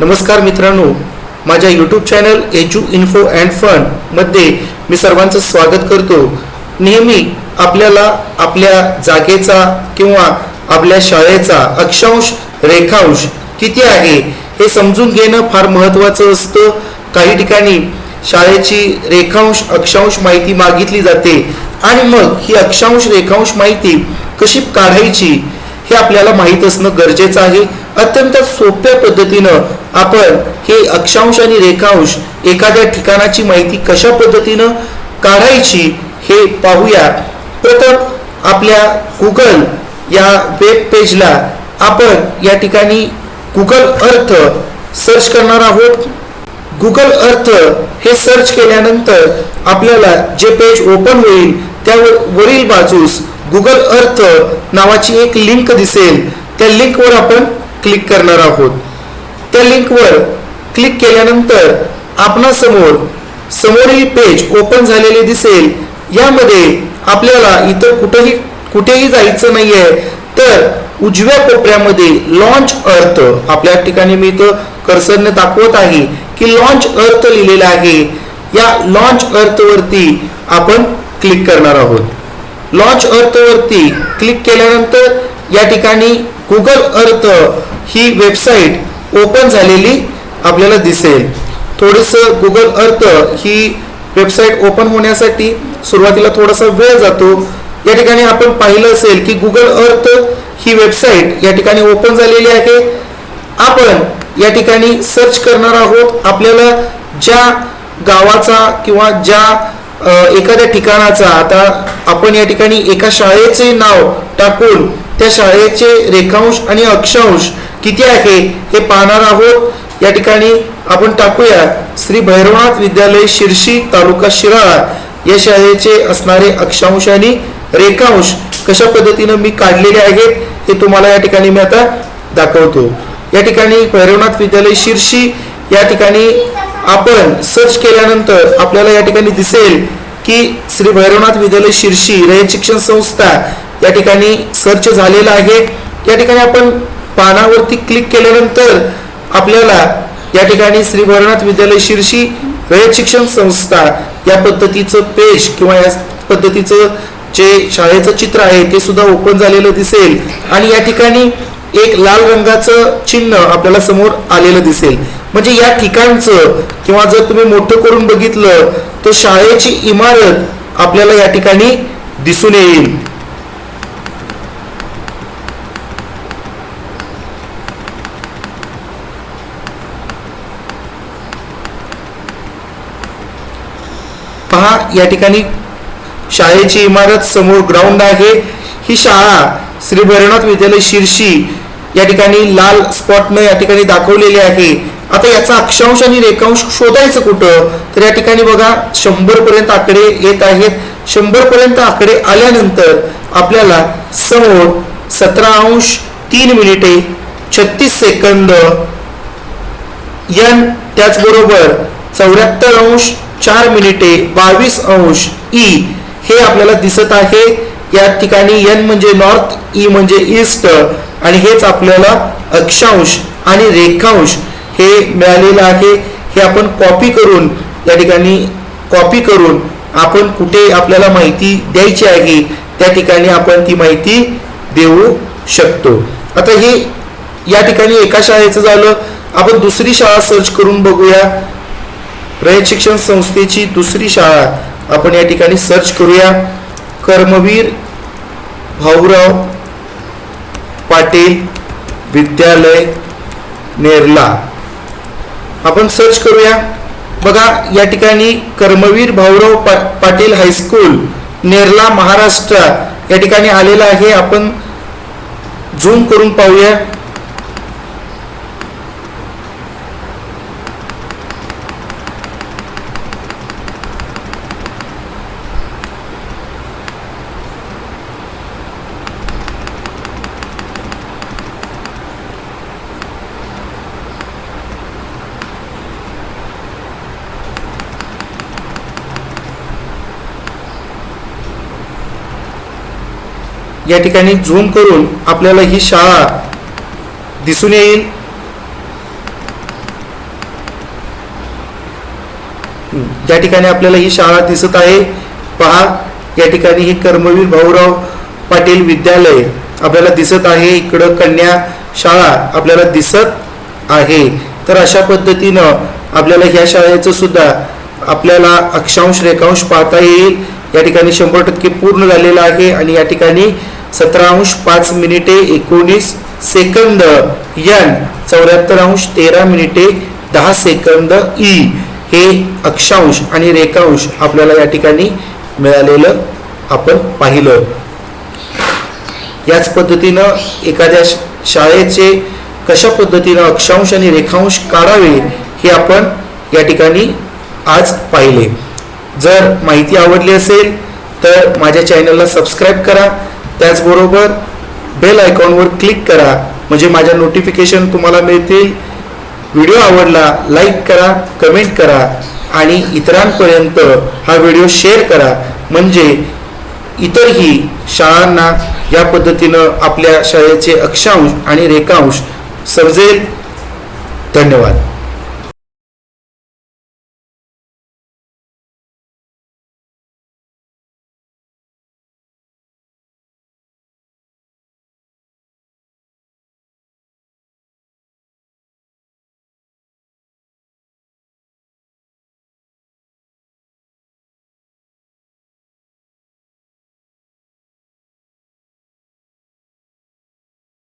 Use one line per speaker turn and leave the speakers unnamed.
नमस्कार मित्रांनो माझ्या YouTube channel Edu Info and फनमध्ये मी सर्वांचं स्वागत करतो. नेहमी आपल्याला आपल्या जागेचा किंवा आपल्या शाळेचा अक्षांश रेखांश किती आहे हे समजून घेणं फार महत्त्वाचं असतं. काही ठिकाणी शाळेची रेखांश अक्षांश माहिती मागितली जाते आणि मग ही अक्षांश रेखांश माहिती कशी काढायची हे आपल्याला माहीत असणं गरजेचं आहे. अत्यंत सोप्या पद्धतीनं आपण हे अक्षांश आणि रेखांश एखाद्या ठिकाणाची माहिती कशा पद्धतीनं काढायची हे पाहूया. प्रथम आपल्या गुगल या वेब पेजला आपण या ठिकाणी गुगल अर्थ सर्च करणार आहोत. गुगल अर्थ हे सर्च केल्यानंतर आपल्याला जे पेज ओपन होईल त्यावर वरील बाजूस गुगल अर्थ नावाची एक लिंक दिसेल. त्या लिंकवर आपण क्लिक करणार आहोत. त्या लिंकवर क्लिक केल्यानंतर आपणासमोर समोरील पेज ओपन झालेले दिसेल. यामध्ये आपल्याला इतर कुठेही कुठेही जायचं नाहीये. तर उजव्या कोपऱ्यामध्ये लॉन्च अर्थ आपल्या ठिकाणी मी इथं कर्सरने दाखवत आहे की लॉन्च अर्थ लिहिलेला आहे. या लॉन्च अर्थवरती आपण क्लिक करणार आहोत. लॉन्च अर्थवरती क्लिक केल्यानंतर या ठिकाणी गुगल अर्थ ही वेबसाईट ओपन झालेली आपल्याला दिसेल. थोडंसं गुगल अर्थ ही वेबसाईट ओपन होण्यासाठी सुरुवातीला थोडासा वेळ जातो. या ठिकाणी आपण पाहिलं असेल की गुगल अर्थ ही वेबसाईट या ठिकाणी ओपन झालेली आहे. आपण या ठिकाणी सर्च करणार आहोत. आपल्याला ज्या गावाचा किंवा ज्या एखाद्या ठिकाणाचा आता आपण या ठिकाणी एका शाळेचे नाव टाकून त्या शाळेचे रेखांश आणि अक्षांश किती आहे हे पाहणार आहोत. या ठिकाणी आपण टाकूया. श्री भैरवनाथ विद्यालय शिर्शी तालुका शिराळा या शाळेचे असणारे अक्षांश आणि रेखांश कशा पद्धतीनं मी काढलेले आहेत हे तुम्हाला या ठिकाणी मी आता दाखवतो. या ठिकाणी भैरवनाथ विद्यालय शिर्शी या ठिकाणी आपण सर्च केल्यानंतर आपल्याला या ठिकाणी दिसेल की श्री भैरवनाथ विद्यालय शिर्शी रयत शिक्षण संस्था या ठिकाणी सर्च झालेला आहे. या ठिकाणी आपण पानावरती क्लिक केल्यानंतर आपल्याला या ठिकाणी श्री भरनाथ विद्यालय शिर्षी रयत शिक्षण संस्था या पद्धतीचं पेज किंवा या पद्धतीचं जे शाळेचं चित्र आहे ते सुद्धा ओपन झालेलं दिसेल. आणि या ठिकाणी एक लाल रंगाचं चिन्ह आपल्याला समोर आलेलं दिसेल. म्हणजे या ठिकाणचं किंवा जर तुम्ही मोठं करून बघितलं तर शाळेची इमारत आपल्याला या ठिकाणी दिसून येईल. पहा या ठिकाणी शाळेची इमारत समोर ग्राउंड आहे. ही शाळा श्री भैरवनाथ विद्यालय शिर्शी या ठिकाणी लाल स्पॉटनं या ठिकाणी दाखवलेली आहे. आता याचा अक्षांश आणि रेखांश शोधायचं कुठं? तर या ठिकाणी बघा शंभर पर्यंत आकडे येत आहेत. शंभर पर्यंत आकडे आल्यानंतर आपल्याला समोर सतरा अंश तीन मिनिटे छत्तीस सेकंद यन त्याचबरोबर चौऱ्याहत्तर अंश चार मिनिटे बावीस अंश ई हे आपल्याला दिसत आहे. या ठिकाणी एन म्हणजे नॉर्थ ई e म्हणजे ईस्ट आणि हेच आपल्याला अक्षांश आणि रेखांश हे मिळालेलं आहे. हे आपण कॉपी करून या ठिकाणी कॉपी करून आपण कुठे आपल्याला माहिती द्यायची आहे त्या ठिकाणी आपण ती माहिती देऊ शकतो. आता हे या ठिकाणी एका शाळेचं झालं. आपण दुसरी शाळा सर्च करून बघूया. रयत शिक्षण संस्थेची दुसरी शाळा. आपण या ठिकाणी सर्च करूया. कर्मवीर भाऊराव पाटील विद्यालय नेरला. आपण सर्च करूया. बघा या ठिकाणी कर्मवीर भाऊराव पा पाटील हायस्कूल नेरला महाराष्ट्र. या ठिकाणी आलेला आहे. आपण झूम करून पाहूया. या ठिकाणी झूम करून आपल्याला ही शाळा दिसून येईल. या ठिकाणी आपल्याला ही शाळा दिसत आहे पहा या ठिकाणी हे कर्मवीर भाऊराव पाटील विद्यालय आपल्याला दिसत आहे. इकडं कन्या शाळा आपल्याला दिसत आहे. तर अशा पद्धतीनं आपल्याला ह्या शाळेचं सुद्धा आपल्याला अक्षांश रेखांश पाहता येईल. या ठिकाणी शंभर टक्के पूर्ण झालेला आहे आणि या ठिकाणी सतरा अंश पाच मिनिटे एकोणीस सेकंद. यन चौऱ्याहत्तर अंश तेरा मिनिटे दहा सेकंद ई. हे अक्षांश आणि रेखांश आपल्याला या ठिकाणी मिळालेलं आपण पाहिलं. याच पद्धतीनं एखाद्या शाळेचे कशा पद्धतीनं अक्षांश आणि रेखांश काढावे हे आपण या ठिकाणी आज पाहिले. जर माहिती आवडली असेल तर माझ्या चॅनलला सबस्क्राईब करा. त्याचबरोबर बेल आयकॉनवर क्लिक करा. म्हणजे माझ्या नोटिफिकेशन तुम्हाला मिळतील. व्हिडिओ आवडला लाईक करा कमेंट करा आणि इतरांपर्यंत हा व्हिडिओ शेअर करा. म्हणजे इतरही शाळांना या पद्धतीनं आपल्या शाळेचे अक्षांश आणि रेखांश समजेल. धन्यवाद.